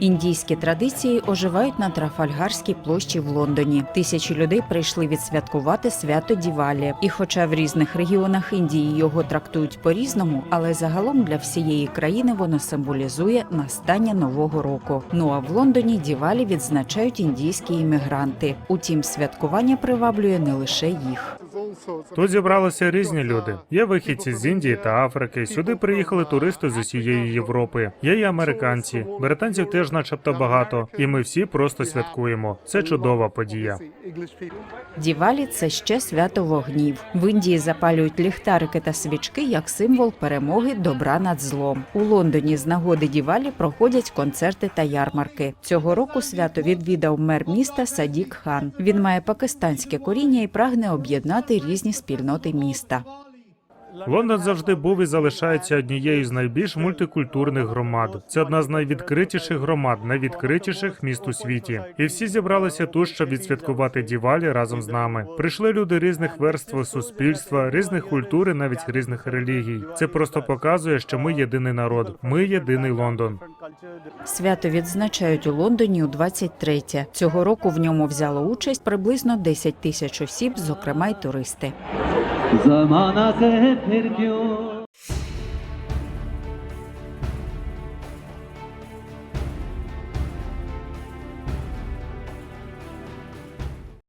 Індійські традиції оживають на Трафальгарській площі в Лондоні. Тисячі людей прийшли відсвяткувати свято Дівалі. І, хоча в різних регіонах Індії його трактують по-різному, але загалом для всієї країни воно символізує настання нового року. Ну а в Лондоні Дівалі відзначають індійські іммігранти. Утім, святкування приваблює не лише їх. Тут зібралися різні люди. Є вихідці з Індії та Африки. Сюди приїхали туристи з усієї Європи. Є і американці. Британців теж, начебто, багато, і ми всі просто святкуємо. Це чудова подія. Дівалі це ще свято вогнів. В Індії запалюють ліхтарики та свічки як символ перемоги добра над злом. У Лондоні з нагоди Дівалі проходять концерти та ярмарки. Цього року свято відвідав мер міста Садік Хан. Він має пакистанське коріння і прагне об'єднати різні спільноти міста. Лондон завжди був і залишається однією з найбільш мультикультурних громад. Це одна з найвідкритіших громад, найвідкритіших міст у світі. І всі зібралися тут, щоб відсвяткувати Дівалі разом з нами. Прийшли люди різних верств суспільства, різних культур і навіть різних релігій. Це просто показує, що ми єдиний народ. Ми єдиний Лондон. Свято відзначають у Лондоні у 23-тє. Цього року в ньому взяло участь приблизно 10 тисяч осіб, зокрема й туристи.